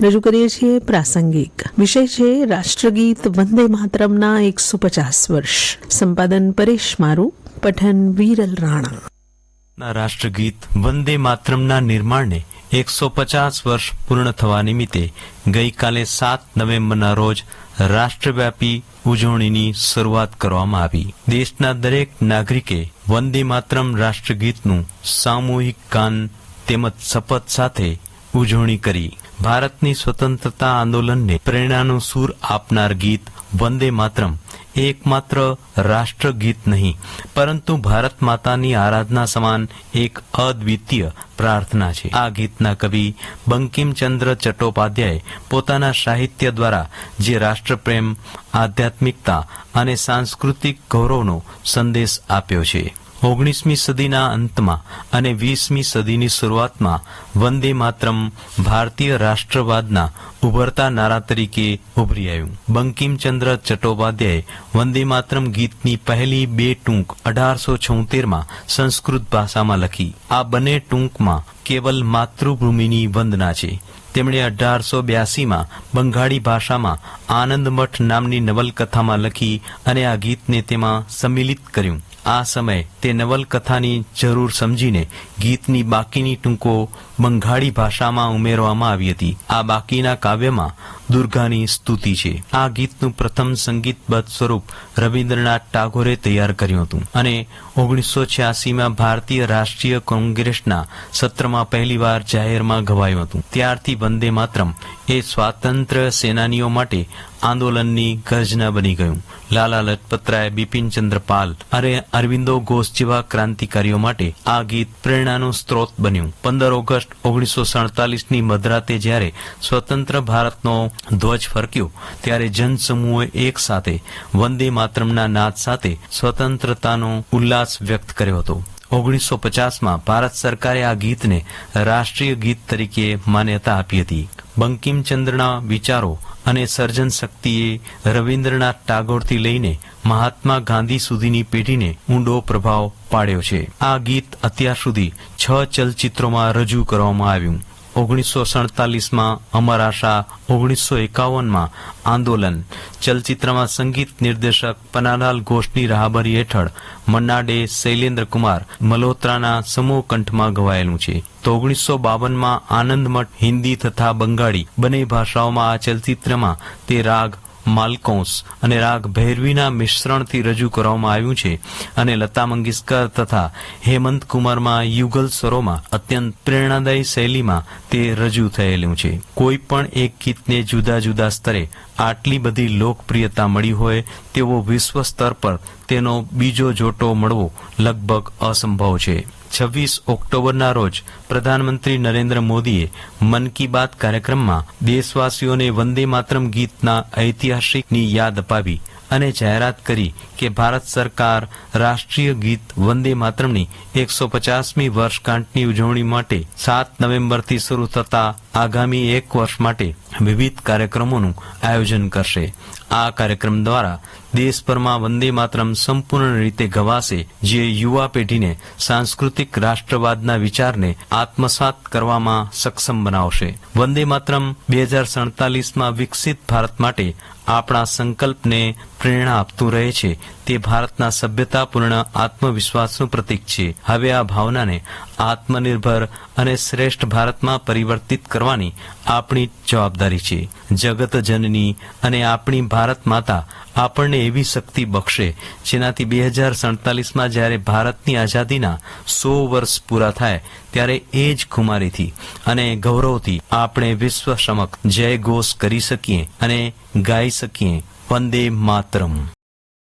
રજૂ કરીએ છીએ પ્રાસંગિક. વિષય છે રાષ્ટ્રગીત વંદે માતરમના એકસો પચાસ વર્ષ. સંપાદન પરેશ મારું, પઠન વિરલ રાણા. રાષ્ટ્રગીત વંદે માતરમના નિર્માણને એકસો પચાસ વર્ષ પૂર્ણ થવા નિમિત્તે ગઈકાલે સાત નવેમ્બરના રોજ રાષ્ટ્રવ્યાપી ઉજવણીની શરૂઆત કરવામાં આવી. દેશના દરેક નાગરિકે વંદે માતરમ રાષ્ટ્રગીતનું સામૂહિક ગાન તેમજ શપથ સાથે ઉજવણી કરી. ભારતની સ્વતંત્રતા આંદોલનને પ્રેરણાનો સૂર આપનાર ગીત વંદે માતરમ, એકમાત્ર રાષ્ટ્રગીત નહીં, પરંતુ ભારત માતાની આરાધના સમાન એક અદ્વિતીય પ્રાર્થના છે. આ ગીતના કવિ બંકિમચંદ્ર ચટ્ટોપાધ્યાય પોતાના સાહિત્ય દ્વારા જે રાષ્ટ્રપ્રેમ, આધ્યાત્મિકતા અને સાંસ્કૃતિક ગૌરવનો સંદેશ આપ્યો છે. ઓગણીસમી સદીના અંતમાં અને વીસમી સદીની શરૂઆતમાં વંદે માતરમ ભારતીય રાષ્ટ્રવાદના ઉભરતા નારા તરીકે ઉભરી આવ્યું. બંકિમચંદ્ર ચટ્ટોપાધ્યાય વંદે માતરમ ગીતની પહેલી બે ટૂંક અઢારસો છોતેરમાં સંસ્કૃત ભાષામાં લખી. આ બંને ટૂંકમાં કેવલ માતૃભૂમિની વંદના છે. તેમણે અઢારસો બ્યાસીમાં બંગાળી ભાષામાં આનંદમઠ નામની નવલકથામાં લખી અને આ ગીતને તેમાં સંમિલિત કર્યું. આ સમય તે નવલકથાની જરૂર સમજીને ગીતની બાકીની ટૂંકો બંગાળી ભાષામાં ઉમેરવામાં આવી હતી. આ બાકીના કાવ્યમાં દુર્ગાની સ્તુતિ છે. આ ગીતનું પ્રથમ સંગીતબદ્ધ સ્વરૂપ રવિન્દ્રનાથ ટાગોરે તૈયાર કર્યું હતું અને ઓગણીસો છ્યાસીમાં ભારતીય રાષ્ટ્રીય કોંગ્રેસના સત્રમાં પહેલીવાર જાહેરમાં ગવાયું હતું. ત્યારથી વંદે માતરમ એ સ્વાતંત્ર્ય સેનાનીઓ માટે આંદોલનની ગર્જના બની ગયું. લાલા લજપતરાય બિપિનચંદ્ર પાલ અને અરવિંદો ઘોષ જેવા ક્રાંતિકારીઓ માટે આ ગીત પ્રેરણાનું સ્ત્રોત બન્યું. પંદર ઓગસ્ટ ઓગણીસો સડતાલીસની મધરાતે જ્યારે સ્વતંત્ર ભારતનો ધ્વજ ફરક્યો, ત્યારે જનસમૂહે એક સાથે વંદે માતરમના નાદ સાથે સ્વતંત્રતાનો ઉલ્લાસ વ્યક્ત કર્યો હતો. ઓગણીસો પચાસમાં ભારત સરકારે આ ગીતને રાષ્ટ્રીય ગીત તરીકે માન્યતા આપી હતી. બંકિમચંદ્રના વિચારો અને સર્જન શક્તિએ રવિન્દ્રનાથ ટાગોરથી લઈને મહાત્મા ગાંધી સુધીની પેઢીને ઊંડો પ્રભાવ પાડ્યો છે. આ ગીત અત્યાર સુધી છ ચલચિત્રોમાં રજૂ કરવામાં આવ્યું. ઓગણીસો સડતાલીસમાં અમર આશા ઓગણીસો એકાવનમાં આંદોલન. ચલચિત્રમાં સંગીત નિર્દેશક પનાલાલ ઘોષની રાહબરી હેઠળ મન્નાડે શૈલેન્દ્ર કુમાર મલ્હોત્રાના સમૂહ કંઠમાં ગવાયેલું છે. તો ઓગણીસો બાવનમાં આનંદમઠ હિન્દી તથા બંગાળી બંને ભાષાઓમાં આ ચલચિત્રમાં તે રાગ માલકોંસ અને રાગ ભૈરવીના મિશ્રણથી રજૂ કરવામાં આવ્યું છે અને લતા મંગેશકર તથા હેમંત કુમારમાં યુગલ સ્વરોમાં અત્યંત પ્રેરણાદાયી શૈલીમાં તે રજૂ થયેલું છે. કોઈ પણ એક ગીતને જુદા જુદા સ્તરે આટલી બધી લોકપ્રિયતા મળી હોય તેવો વિશ્વ સ્તર પર તેનો બીજો જોટો મળવો લગભગ અસંભવ છે. છવ્વીસ ઓક્ટોબરના રોજ પ્રધાનમંત્રી નરેન્દ્ર મોદીએ મન કી બાત કાર્યક્રમમાં દેશવાસીઓને વંદે માતરમ ગીતના ઐતિહાસિકની યાદ અપાવી અને જાહેરાત કરી કે ભારત સરકાર રાષ્ટ્રીય ગીત વંદે માતરમની એકસો પચાસમી વર્ષગાંઠની ઉજવણી માટે સાત નવેમ્બરથી શરૂ થતા આગામી એક વર્ષ માટે વિવિધ કાર્યક્રમોનું આયોજન કરશે. આ કાર્યક્રમ દ્વારા દેશભરમાં વંદે માતરમ સંપૂર્ણ રીતે ગવાશે, જે યુવા પેઢીને સાંસ્કૃતિક રાષ્ટ્રવાદના વિચારને આત્મસાત કરવામાં સક્ષમ બનાવશે. વંદે માતરમ બે હજાર સડતાલીસમાં વિકસિત ભારત માટે આપણા સંકલ્પને પ્રેરણા આપતું રહે છે. તે ભારતના સભ્યતાપૂર્ણ આત્મવિશ્વાસનું પ્રતીક છે. હવે આ ભાવનાને આત્મનિર્ભર અને શ્રેષ્ઠ ભારતમાં પરિવર્તિત કરવાની આપણી જવાબદારી છે. જગત જનની અને આપણી ભારત માતા આપણને એવી શક્તિ બક્ષે જેનાથી બે હજાર સડતાલીસમાં જ્યારે ભારતની આઝાદીના સો વર્ષ પૂરા થાય ત્યારે એ જ ખુમારીથી અને ગૌરવથી આપણે વિશ્વ સમક્ષ જય ઘોષ કરી શકીએ અને ગાઈ શકીએ. વંદે માતરમ.